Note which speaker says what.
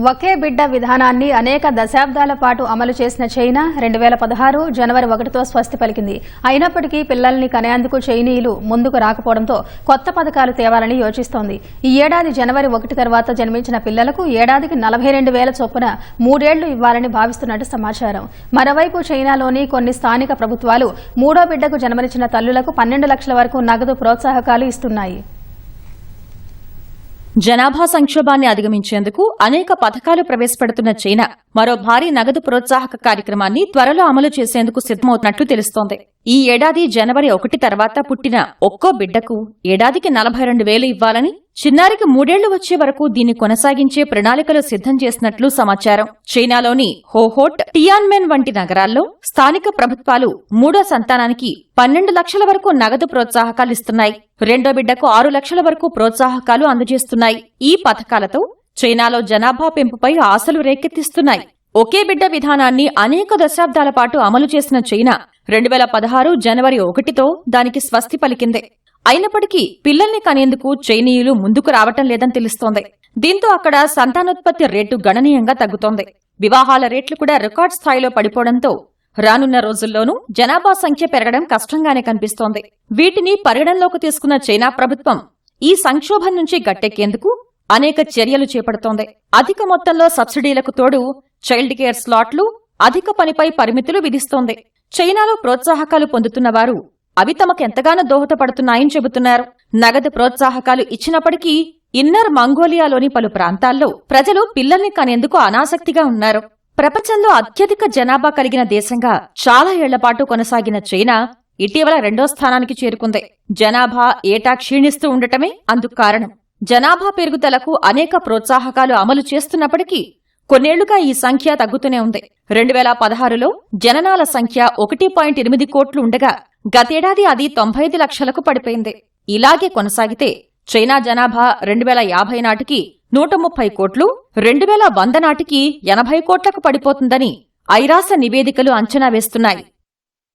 Speaker 1: ఒకే బిడ్డ విధానాన్ని అనేక దశాబ్దాల పాటు అమలు చేసిన చైనా రెండు వేల పదహారు జనవరి ఒకటితో స్వస్తి పలికింది. అయినప్పటికీ పిల్లల్ని కనేందుకు చైనీయులు ముందుకు రాకపోవడంతో కొత్త పథకాలు తేవాలని యోచిస్తోంది. ఈ ఏడాది జనవరి ఒకటి తర్వాత జన్మించిన పిల్లలకు ఏడాదికి నలభై రెండు వేల చొప్పున మూడేళ్ళు ఇవ్వాలని భావిస్తున్నట్టు సమాచారం. మరోవైపు చైనాలోని కొన్ని స్థానిక ప్రభుత్వాలు మూడో బిడ్డకు జన్మనిచ్చిన తల్లులకు పన్నెండు లక్షల వరకు నగదు ప్రోత్సాహకాలు ఇస్తున్నాయి.
Speaker 2: జనాభా సంక్షోభాన్ని అధిగమించేందుకు అనేక పథకాలు ప్రవేశపెడుతున్న చైనా మరో భారీ నగదు ప్రోత్సాహక కార్యక్రమాన్ని త్వరలో అమలు చేసేందుకు సిద్దమవుతున్నట్లు తెలుస్తోంది. ఈ ఏడాది జనవరి ఒకటి తర్వాత పుట్టిన ఒక్కో బిడ్డకు ఏడాదికి నలభై రెండు వేలు ఇవ్వాలని చిన్నారికి మూడేళ్ళు వచ్చే వరకు దీన్ని కొనసాగించే ప్రణాళికలు సిద్ధం చేసినట్లు సమాచారం. చైనాలోని హోహోట్ టియాన్మెన్ వంటి నగరాల్లో స్థానిక ప్రభుత్వాలు మూడో సంతానానికి పన్నెండు లక్షల వరకు నగదు ప్రోత్సాహకాలు ఇస్తున్నాయి. రెండో బిడ్డకు ఆరు లక్షల వరకు ప్రోత్సాహకాలు అందజేస్తున్నాయి. ఈ పథకాలతో చైనాలో జనాభా పెంపుపై ఆశలు రేకెత్తిస్తున్నాయి. ఒకే బిడ్డ విధానాన్ని అనేక దశాబ్దాల పాటు అమలు చేసిన చైనా రెండు వేల పదహారు జనవరి ఒకటితో దానికి స్వస్తి పలికింది. అయినప్పటికీ పిల్లల్ని కనేందుకు చైనీయులు ముందుకు రావటం లేదని తెలుస్తోంది. దీంతో అక్కడ సంతానోత్పత్తి రేటు గణనీయంగా తగ్గుతోంది. వివాహాల రేట్లు కూడా రికార్డ్ స్థాయిలో పడిపోవడంతో రానున్న రోజుల్లోనూ జనాభా సంఖ్య పెరగడం కష్టంగానే కనిపిస్తోంది. వీటిని పరిగణనలోకి తీసుకున్న చైనా ప్రభుత్వం ఈ సంక్షోభం నుంచి గట్టెక్కేందుకు అనేక చర్యలు చేపడుతోంది. అధిక మొత్తంలో సబ్సిడీలకు తోడు చైల్డ్ కేర్ స్లాట్లు అధిక పనిపై పరిమితులు విధిస్తోంది. చైనాలో ప్రోత్సాహకాలు పొందుతున్న వారు అవి తమకెంతగానో దోహదపడుతున్నాయని చెబుతున్నారు. నగదు ప్రోత్సాహకాలు ఇచ్చినప్పటికీ ఇన్నర్ మంగోలియాలోని పలు ప్రాంతాల్లో ప్రజలు పిల్లల్ని కనేందుకు అనాసక్తిగా ఉన్నారు. ప్రపంచంలో అత్యధిక జనాభా కలిగిన దేశంగా చాలా ఏళ్ళపాటు కొనసాగిన చైనా ఇటీవల రెండో స్థానానికి చేరుకుంది. జనాభా ఏటా క్షీణిస్తూ ఉండటమే అందుకు కారణం. జనాభా పెరుగుదలకు అనేక ప్రోత్సాహకాలు అమలు చేస్తున్నప్పటికీ కొన్నేళ్ళుగా ఈ సంఖ్య తగ్గుతూనే ఉంది. రెండు వేల పదహారులో జననాల సంఖ్య ఒకటి పాయింట్ ఎనిమిది కోట్లు ఉండగా గతేడాది అది తొంభై ఐదు లక్షలకు పడిపోయింది. ఇలాగే కొనసాగితే చైనా జనాభా రెండు వేల యాభై నాటికి నూట ముప్పై కోట్లు రెండు వేల వంద నాటికి ఎనభై కోట్లకు పడిపోతుందని ఐరాస నివేదికలు అంచనా వేస్తున్నాయి.